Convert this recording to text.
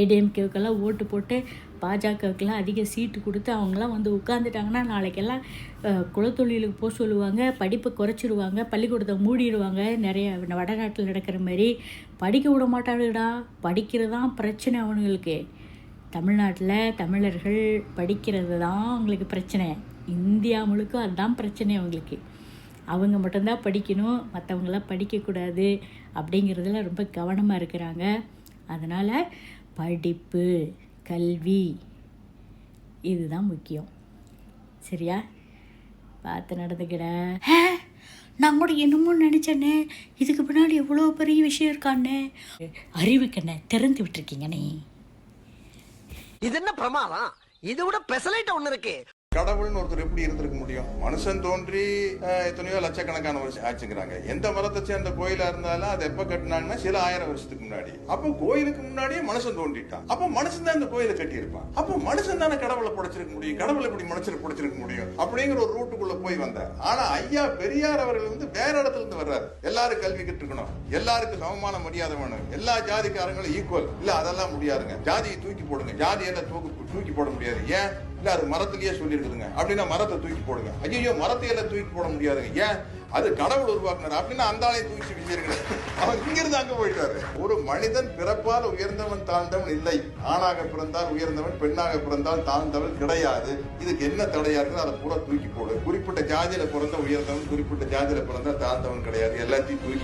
ஏடிஎம்கேவுக்கெல்லாம் ஓட்டு போட்டு பாஜகவுக்கெல்லாம் அதிக சீட்டு கொடுத்து அவங்களாம் வந்து உட்காந்துட்டாங்கன்னா நாளைக்கெல்லாம் குலத்தொழிலுக்கு போக சொல்லுவாங்க படிப்பை குறைச்சிருவாங்க பள்ளிக்கூடத்தை மூடிடுவாங்க நிறைய வடநாட்டில் நடக்கிற மாதிரி படிக்க விட மாட்டானுடா படிக்கிறது தான் பிரச்சனை அவனுங்களுக்கு. தமிழ்நாட்டில் தமிழர்கள் படிக்கிறது தான் அவங்களுக்கு பிரச்சனை. இந்தியா முழுக்க அதுதான் பிரச்சனை அவங்களுக்கு. அவங்க மட்டும்தான் படிக்கணும் மற்றவங்களாம் படிக்கக்கூடாது அப்படிங்கிறதுல ரொம்ப கவனமாக இருக்கிறாங்க. அதனால் படிப்பு கல்வி இதுதான் முக்கியம். சரியா? பார்த்து நடந்துக்கிட. நான் கூட என்னமோ நினச்சேனே. இதுக்கு பின்னாடி எவ்வளோ பெரிய விஷயம் இருக்கான்னு. அறிவுக்கண்ணே திறந்து விட்டுருக்கீங்கண்ணே இது என்ன பிரமாதம்? இது விட பெசலைட்ட ஒன்று இருக்கு. கடவுள்னு ஒருத்தர் எப்படி இருந்திருக்க முடியும்? மனுஷன் தோன்றி எத்தனையோ லட்சக்கணக்கான வருஷம் ஆச்சுங்கிறாங்க. எந்த மரத்தை சேர்ந்த கோயிலா இருந்தாலும் அது எப்ப கட்டினாங்கன்னா சில ஆயிரம் வருஷத்துக்கு முன்னாடி. அப்போ கோயிலுக்கு முன்னாடியே மனுஷன் தோன்றிட்டான். அப்போ மனுஷன் தான் இந்த கோயிலை கட்டியிருப்பான். அப்போ மனுஷன் தானே கடவுளை படைச்சிருக்க முடியும்? கடவுளை எப்படி மனுஷன் படைச்சிருக்க முடியும்? அப்படிங்கிற ஒரு ரூட்டுக்குள்ள போய் வந்தார். ஆனா ஐயா பெரியார் அவர்கள் வந்து வேற இடத்துல இருந்து வர்றாரு. எல்லாரும் கல்வி கற்றுக்கணும். எல்லாருக்கும் சமமான மரியாதை வேணும். எல்லா ஜாதிக்காரங்களும் ஈக்குவல் இல்ல அதெல்லாம் முடியாதுங்க. ஜாதியை தூக்கி போடுங்க. ஜாதியெல்லாம் தூக்கி தூக்கி போட முடியாது. ஏன்? இல்ல அது மரத்திலேயே சொல்லியிருக்குதுங்க அப்படின்னா மரத்தை தூக்கி போடுங்க. ஐயோ மரத்தை எல்லாம் தூக்கி போட முடியாதுங்க. ஏன்? அது கடவுள் உருவாக்குனார்? அப்படின்னா அந்த ஆளையும் தூக்கி வீசிருங்க அவர் இங்கிருந்து அங்க போயிட்டாரு. ஒரு மனிதன் பிறப்பால் உயர்ந்தவன் தாழ்ந்தவன் இல்லை. ஆணாக பிறந்தால் உயர்ந்தவன் பெண்ணாக பிறந்தால் தாழ்ந்தவன் கிடையாது. இதுக்கு என்ன தடையா இருக்குது அதை பூரா தூக்கி போடு. குறிப்பிட்ட ஜாதியில பிறந்த உயர்ந்தவன் குறிப்பிட்ட ஜாதியில பிறந்தால் தாழ்ந்தவன் கிடையாது. எல்லாத்தையும் தூக்கி